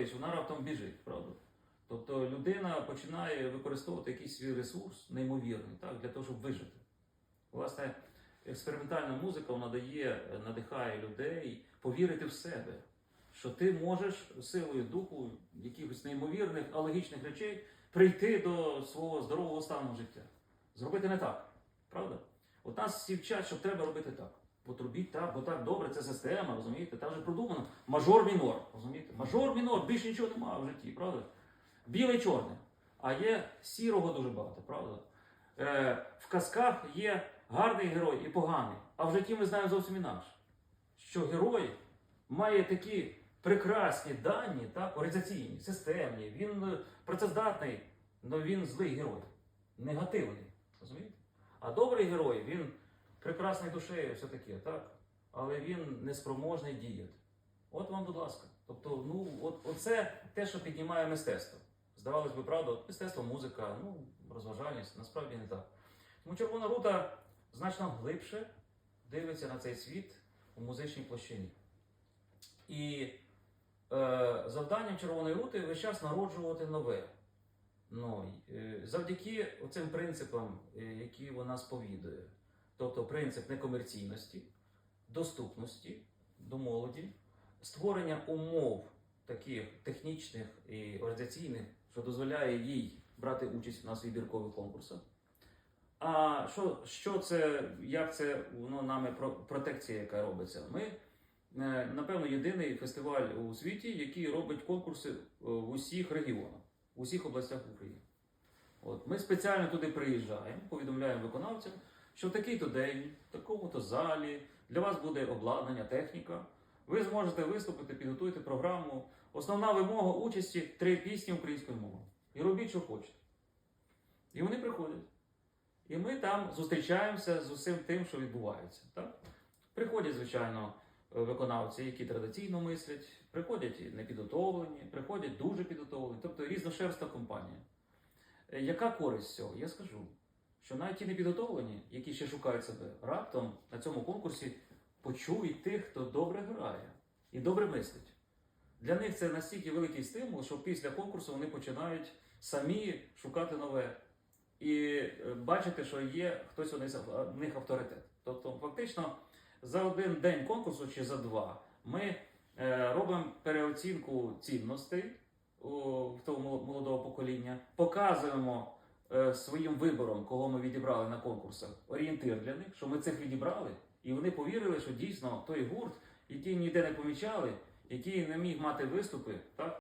рухатись, вона раптом біжить, правда? Тобто людина починає використовувати якийсь свій ресурс неймовірний, так, для того, щоб вижити. Власне, експериментальна музика вона дає, надихає людей повірити в себе, що ти можеш силою духу якихось неймовірних, алогічних речей прийти до свого здорового стану життя. Зробити не так, правда? От нас всі вчать, що треба робити так. От робіть так, бо так добре, це система, розумієте? Там вже продумано. Мажор-мінор, розумієте? Мажор-мінор, більше нічого немає в житті, правда? Біле чорне. А є сірого дуже багато, правда? Е, в казках є гарний герой і поганий, а в житті ми знаємо зовсім інакше. Що герой має такі прекрасні дані, так, організаційні, системні, він е, працездатний, але він злий герой, негативний. Розумієте? А добрий герой, він прекрасний душею, все таке, так? Але він неспроможний діяти. От вам, будь ласка. Тобто, ну, от, оце те, що піднімає мистецтво. Здавалось би, правда, от мистецтво, музика, ну, розважальність, насправді не так. Тому Червона рута значно глибше дивиться на цей світ у музичній площині. І е, завданням Червоної рути весь час народжувати нове. Ну, е, завдяки цим принципам, е, які вона сповідує. Тобто принцип некомерційності, доступності до молоді, створення умов таких технічних і організаційних, що дозволяє їй брати участь на вибіркових конкурсах. А що, що це, як це воно нами протекція, яка робиться? Ми, е, напевно, єдиний фестиваль у світі, який робить конкурси е, в усіх регіонах, в усіх областях України. От, ми спеціально туди приїжджаємо, повідомляємо виконавцям, що в такий-то день, в такому-то залі для вас буде обладнання, техніка. Ви зможете виступити, підготуйте програму. Основна вимога участі три пісні українською мовою. І робіть, що хочете. І вони приходять. І ми там зустрічаємося з усім тим, що відбувається. Так? Приходять, звичайно, виконавці, які традиційно мислять, приходять непідготовлені, приходять дуже підготовлені, тобто різношерстна компанія. Е, Яка користь цього? Я скажу, що навіть ті непідготовлені, які ще шукають себе, раптом на цьому конкурсі почують тих, хто добре грає і добре мислить. Для них це настільки великий стимул, що після конкурсу вони починають самі шукати нове і е, бачити, що є хтось у них, авторитет. Тобто, фактично, за один день конкурсу чи за два ми е, робимо переоцінку цінностей у, того молодого покоління, показуємо е, своїм вибором, кого ми відібрали на конкурсах, орієнтир для них, що ми цих відібрали, і вони повірили, що дійсно той гурт, який ніде не помічали, який не міг мати виступи, так,